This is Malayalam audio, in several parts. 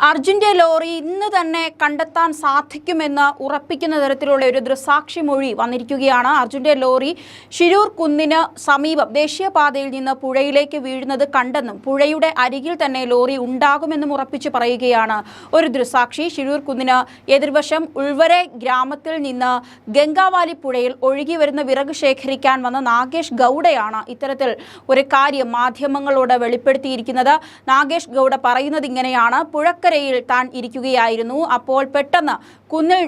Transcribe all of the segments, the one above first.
അർജുന്റെ ലോറി ഇന്ന് തന്നെ കണ്ടെത്താൻ സാധിക്കുമെന്ന് ഉറപ്പിക്കുന്ന തരത്തിലുള്ള ഒരു ദൃസാക്ഷി മൊഴി വന്നിരിക്കുകയാണ്. അർജുന്റെ ലോറി ശിരൂർ കുന്നിന് സമീപം ദേശീയപാതയിൽ നിന്ന് പുഴയിലേക്ക് വീഴുന്നത് കണ്ടെന്നും പുഴയുടെ അരികിൽ തന്നെ ലോറി ഉണ്ടാകുമെന്നും ഉറപ്പിച്ച് പറയുകയാണ് ഒരു ദൃസാക്ഷി. ശിരൂർ കുന്നിന് എതിർവശം ഉൾവരെ ഗ്രാമത്തിൽ നിന്ന് ഗംഗാവാലി പുഴയിൽ ഒഴുകി വരുന്ന വിറക് ശേഖരിക്കാൻ വന്ന നാഗേഷ് ഗൗഡയാണ് ഇത്തരത്തിൽ ഒരു കാര്യം മാധ്യമങ്ങളോട് വെളിപ്പെടുത്തിയിരിക്കുന്നത്. നാഗേഷ് ഗൗഡ പറയുന്നത് ഇങ്ങനെയാണ്. പുഴക്കരയിൽ താൻ ഇരിക്കുകയായിരുന്നു. അപ്പോൾ പെട്ടെന്ന് കുന്നിൽ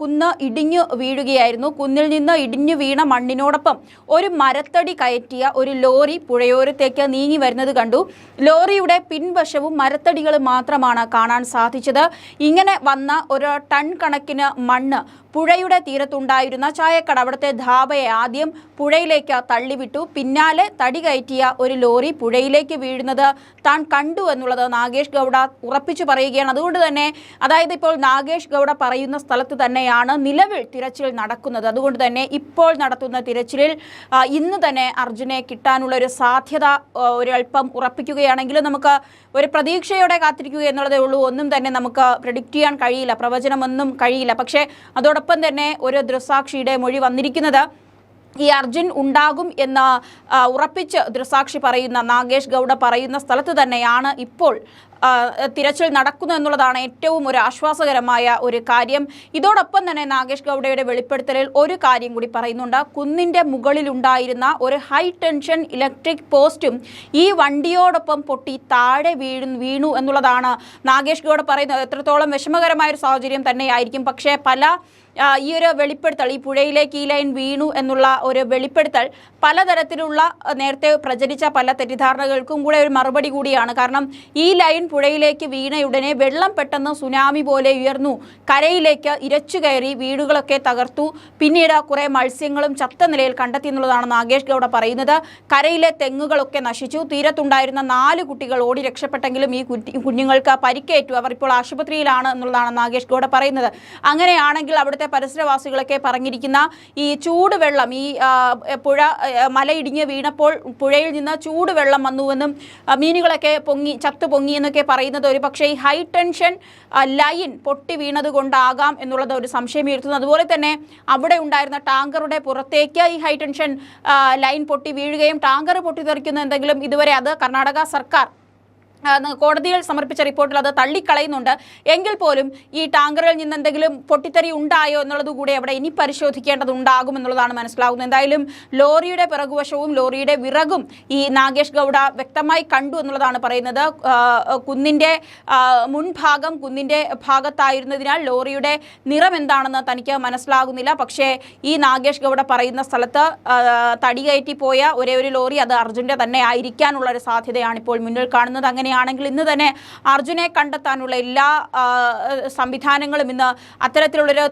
കുന്ന് ഇടിഞ്ഞു വീഴുകയായിരുന്നു. കുന്നിൽ നിന്ന് ഇടിഞ്ഞു വീണ മണ്ണിനോടൊപ്പം ഒരു മരത്തടി കയറ്റിയ ഒരു ലോറി പുഴയോരത്തേക്ക് നീങ്ങി വരുന്നത് കണ്ടു. ലോറിയുടെ പിൻവശവും മരത്തടികൾ മാത്രമാണ് കാണാൻ സാധിച്ചത്. ഇങ്ങനെ വന്ന ഒരു ടൺ കണക്കിന് മണ്ണ് പുഴയുടെ തീരത്തുണ്ടായിരുന്ന ചായക്കട അവിടുത്തെ ധാബയെ ആദ്യം പുഴയിലേക്ക് തള്ളിവിട്ടു. പിന്നാലെ തടി കയറ്റിയ ഒരു ലോറി പുഴയിലേക്ക് വീഴുന്നത് താൻ കണ്ടു എന്നുള്ളത് നാഗേഷ് ഗൗഡ ഉറപ്പിച്ചു പറയുകയാണ്. അതുകൊണ്ട് തന്നെ അതായത് ഇപ്പോൾ നാഗേഷ് ഗൗഡ പറയുന്ന സ്ഥലത്ത് തന്നെയാണ് നിലവിൽ തിരച്ചിൽ നടക്കുന്നത്. അതുകൊണ്ട് തന്നെ ഇപ്പോൾ നടത്തുന്ന തിരച്ചിലിൽ ഇന്ന് തന്നെ അർജുനെ കിട്ടാനുള്ള ഒരു സാധ്യത ഒരൽപ്പം ഉറപ്പിക്കുകയാണെങ്കിലും നമുക്ക് ഒരു പ്രതീക്ഷയോടെ കാത്തിരിക്കുക എന്നുള്ളതേ ഉള്ളൂ. ഒന്നും തന്നെ നമുക്ക് പ്രഡിക്റ്റ് ചെയ്യാൻ കഴിയില്ല. പ്രവചനമൊന്നും കഴിയില്ല. പക്ഷേ അതോടൊപ്പം തന്നെ ഒരു ദൃസാക്ഷിയുടെ മൊഴി വന്നിരിക്കുന്നത് ഈ അർജുൻ ഉണ്ടാകും എന്ന് ഉറപ്പിച്ച് ദൃസാക്ഷി പറയുന്ന നാഗേഷ് ഗൗഡ പറയുന്ന സ്ഥലത്ത് തന്നെയാണ് ഇപ്പോൾ തിരച്ചിൽ നടക്കുന്നു എന്നുള്ളതാണ് ഏറ്റവും ഒരു ആശ്വാസകരമായ ഒരു കാര്യം. ഇതോടൊപ്പം തന്നെ നാഗേഷ് ഗൗഡയുടെ വെളിപ്പെടുത്തലിൽ ഒരു കാര്യം കൂടി പറയുന്നുണ്ട്. കുന്നിന്റെ മുകളിലുണ്ടായിരുന്ന ഒരു ഹൈ ടെൻഷൻ ഇലക്ട്രിക് പോസ്റ്റും ഈ വണ്ടിയോടൊപ്പം പൊട്ടി താഴെ വീഴു വീണു എന്നുള്ളതാണ് നാഗേഷ് ഗൗഡ പറയുന്നത്. എത്രത്തോളം വിഷമകരമായ ഒരു സാഹചര്യം തന്നെയായിരിക്കും. പക്ഷേ പല ഈ ഒരു വെളിപ്പെടുത്തൽ ഈ പുഴയിലേക്ക് ഈ ലൈൻ വീണു എന്നുള്ള ഒരു വെളിപ്പെടുത്തൽ പലതരത്തിലുള്ള നേരത്തെ പ്രചരിച്ച പല തെറ്റിദ്ധാരണകൾക്കും കൂടെ ഒരു മറുപടി കൂടിയാണ്. കാരണം ഈ ലൈൻ പുഴയിലേക്ക് വീണയുടനെ വെള്ളം പെട്ടെന്ന് സുനാമി പോലെ ഉയർന്നു. കരയിലേക്ക് ഇരച്ചു കയറി വീടുകളൊക്കെ തകർത്തു. പിന്നീട് കുറേ മത്സ്യങ്ങളും ചത്ത നിലയിൽ കണ്ടെത്തി എന്നുള്ളതാണ് നാഗേഷ് ഗൗഡ പറയുന്നത്. കരയിലെ തെങ്ങുകളൊക്കെ നശിച്ചു. തീരത്തുണ്ടായിരുന്ന നാല് കുട്ടികൾ ഓടി രക്ഷപ്പെട്ടെങ്കിലും ഈ കുഞ്ഞുങ്ങൾക്ക് പരിക്കേറ്റു. അവർ ഇപ്പോൾ ആശുപത്രിയിലാണ് എന്നുള്ളതാണ് നാഗേഷ് ഗൗഡ പറയുന്നത്. അങ്ങനെയാണെങ്കിൽ അവിടുത്തെ പരിസരവാസികളൊക്കെ പറഞ്ഞിരിക്കുന്ന ഈ ചൂടുവെള്ളം ഈ പുഴ മലയിടിഞ്ഞ് വീണപ്പോൾ പുഴയിൽ നിന്ന് ചൂടുവെള്ളം വന്നുവെന്നും മീനുകളൊക്കെ പൊങ്ങി ചത്തു പൊങ്ങി എന്നൊക്കെ പറയുന്നത് ഒരു പക്ഷേ ഈ ഹൈ ടെൻഷൻ ലൈൻ പൊട്ടി വീണത് കൊണ്ടാകാം എന്നുള്ളത് ഒരു സംശയം ഉയർത്തുന്നു. അതുപോലെ തന്നെ അവിടെ ഉണ്ടായിരുന്ന ടാങ്കറുടെ പുറത്തേക്ക് ഈ ഹൈ ടെൻഷൻ ലൈൻ പൊട്ടി വീഴുകയും ടാങ്കർ പൊട്ടിത്തെറിക്കുന്ന എന്തെങ്കിലും ഇതുവരെ അത് കർണാടക സർക്കാർ കോടതിയിൽ സമർപ്പിച്ച റിപ്പോർട്ടിൽ അത് തള്ളിക്കളയുന്നുണ്ട്. എങ്കിൽ പോലും ഈ ടാങ്കറിൽ നിന്ന് എന്തെങ്കിലും പൊട്ടിത്തെറി ഉണ്ടായോ എന്നുള്ളത് കൂടി അവിടെ ഇനി പരിശോധിക്കേണ്ടതുണ്ടാകും എന്നുള്ളതാണ് മനസ്സിലാകുന്നത് എന്തായാലും ലോറിയുടെ പിറകുവശവും ലോറിയുടെ വിറകും ഈ നാഗേഷ് ഗൗഡ വ്യക്തമായി കണ്ടു എന്നുള്ളതാണ് പറയുന്നത്. കുന്നിന്റെ മുൻഭാഗം കുന്നിന്റെ ഭാഗത്തായിരുന്നതിനാൽ ലോറിയുടെ നിറം എന്താണെന്ന് തനിക്ക് മനസ്സിലാകുന്നില്ല. പക്ഷേ ഈ നാഗേഷ് ഗൗഡ പറയുന്ന സ്ഥലത്ത് തടികയറ്റി തടി കയറ്റി പോയ ഒരേ ഒരു ലോറി അത് അർജുന്റെ തന്നെ ആയിരിക്കാനുള്ള ഒരു സാധ്യതയാണ് ഇപ്പോൾ മുന്നിൽ കാണുന്നത്. അങ്ങനെയാണെങ്കിൽ ഇന്ന് തന്നെ അർജുനെ കണ്ടെത്താനുള്ള എല്ലാ സംവിധാനങ്ങളും ഇന്ന് അത്തരത്തിലുള്ളൊരു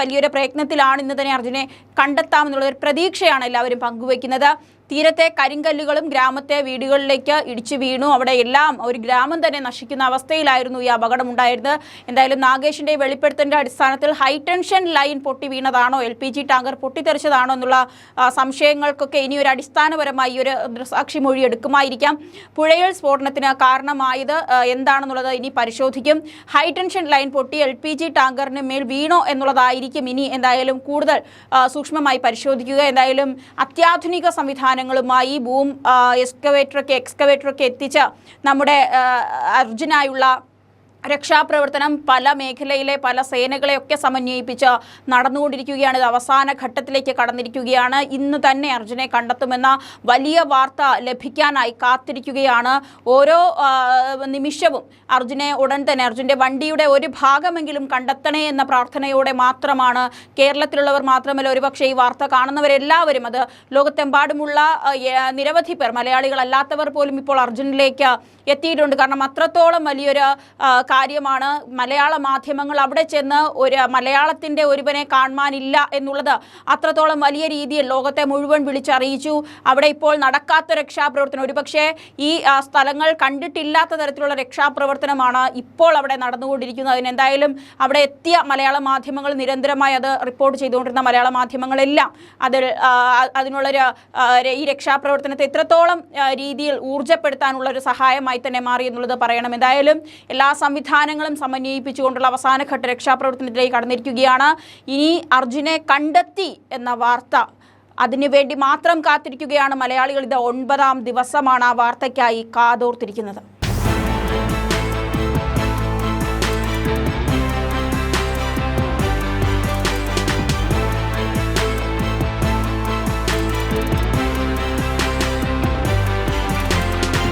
വലിയൊരു പ്രയത്നത്തിലാണ് ഇന്ന് തന്നെ അർജുനെ കണ്ടെത്താമെന്നുള്ളൊരു പ്രതീക്ഷയാണ് എല്ലാവരും പങ്കുവയ്ക്കുന്നത്. തീരത്തെ കരിങ്കല്ലുകളും ഗ്രാമത്തെ വീടുകളിലേക്ക് ഇടിച്ചു വീണു. അവിടെ എല്ലാം ഒരു ഗ്രാമം തന്നെ നശിക്കുന്ന അവസ്ഥയിലായിരുന്നു ഈ അപകടം ഉണ്ടായിരുന്നത് എന്തായാലും നാഗേഷിന്റെ വെളിപ്പെടുത്തലിന്റെ അടിസ്ഥാനത്തിൽ ഹൈടെൻഷൻ ലൈൻ പൊട്ടി വീണതാണോ? എൽ പി ജി ടാങ്കർ പൊട്ടിത്തെറിച്ചതാണോ എന്നുള്ള സംശയങ്ങൾക്കൊക്കെ ഇനി ഒരു അടിസ്ഥാനപരമായി ഒരു സാക്ഷി മൊഴി എടുക്കുമായിരിക്കാം. പുഴയിൽ സ്ഫോടനത്തിന് കാരണമായത് എന്താണെന്നുള്ളത് ഇനി പരിശോധിക്കും. ഹൈടെൻഷൻ ലൈൻ പൊട്ടി എൽ പി ജി ടാങ്കറിന് മേൽ വീണോ എന്നുള്ളതായിരിക്കും ഇനി എന്തായാലും കൂടുതൽ സൂക്ഷ്മമായി പരിശോധിക്കുക. എന്തായാലും അത്യാധുനിക സംവിധാനങ്ങളുമായി ബൂം എക്സ്കവേറ്ററൊക്കെ എക്സ്കവേറ്ററൊക്കെ എത്തിച്ച് നമ്മുടെ അർജുനായുള്ള രക്ഷാപ്രവർത്തനം പല മേഖലയിലെ പല സേനകളെയൊക്കെ സമന്വയിപ്പിച്ച് നടന്നുകൊണ്ടിരിക്കുകയാണ്. ഇത് അവസാന ഘട്ടത്തിലേക്ക് കടന്നിരിക്കുകയാണ്. ഇന്ന് തന്നെ അർജുനെ കണ്ടെത്തുമെന്ന വലിയ വാർത്ത ലഭിക്കാനായി കാത്തിരിക്കുകയാണ്. ഓരോ നിമിഷവും അർജുനെ ഉടൻ തന്നെ അർജുന്റെ വണ്ടിയുടെ ഒരു ഭാഗമെങ്കിലും കണ്ടെത്തണേ എന്ന പ്രാർത്ഥനയോടെ മാത്രമാണ് കേരളത്തിലുള്ളവർ മാത്രമല്ല ഒരുപക്ഷെ ഈ വാർത്ത കാണുന്നവരെല്ലാവരും അത് ലോകത്തെമ്പാടുമുള്ള നിരവധി പേർ മലയാളികളല്ലാത്തവർ പോലും ഇപ്പോൾ അർജുനിലേക്ക് എത്തിയിട്ടുണ്ട്. കാരണം അത്രത്തോളം വലിയൊരു കാര്യമാണ് മലയാള മാധ്യമങ്ങൾ അവിടെ ചെന്ന് ഒരു മലയാളത്തിന്റെ ഒരുവനെ കാണുവാനില്ല എന്നുള്ളത് അത്രത്തോളം വലിയ രീതിയിൽ ലോകത്തെ മുഴുവൻ വിളിച്ചറിയിച്ചു. അവിടെ ഇപ്പോൾ നടക്കാത്ത രക്ഷാപ്രവർത്തനം. ഒരുപക്ഷെ ഈ സ്ഥലങ്ങൾ കണ്ടിട്ടില്ലാത്ത തരത്തിലുള്ള രക്ഷാപ്രവർത്തനമാണ് ഇപ്പോൾ അവിടെ നടന്നുകൊണ്ടിരിക്കുന്നത്. അതിനെന്തായാലും അവിടെ എത്തിയ മലയാള മാധ്യമങ്ങൾ നിരന്തരമായി അത് റിപ്പോർട്ട് ചെയ്തുകൊണ്ടിരുന്ന മലയാള മാധ്യമങ്ങളെല്ലാം അതിൽ അതിനുള്ളൊരു ഈ രക്ഷാപ്രവർത്തനത്തെ എത്രത്തോളം രീതിയിൽ ഊർജപ്പെടുത്താനുള്ള ഒരു സഹായമായി തന്നെ മാറി എന്നുള്ളത് പറയണം. എന്തായാലും എല്ലാ സംവിധാനങ്ങളും സംവിധാനങ്ങളും സമന്വയിപ്പിച്ചുകൊണ്ടുള്ള അവസാനഘട്ട രക്ഷാപ്രവർത്തനത്തിലേക്ക് കടന്നിരിക്കുകയാണ്. ഇനി അർജുനെ കണ്ടെത്തി എന്ന വാർത്ത അതിനുവേണ്ടി മാത്രം കാത്തിരിക്കുകയാണ് മലയാളികൾ. ഇത് ഒൻപതാം ദിവസമാണ് ആ വാർത്തയ്ക്കായി കാതോർത്തിരിക്കുന്നത്.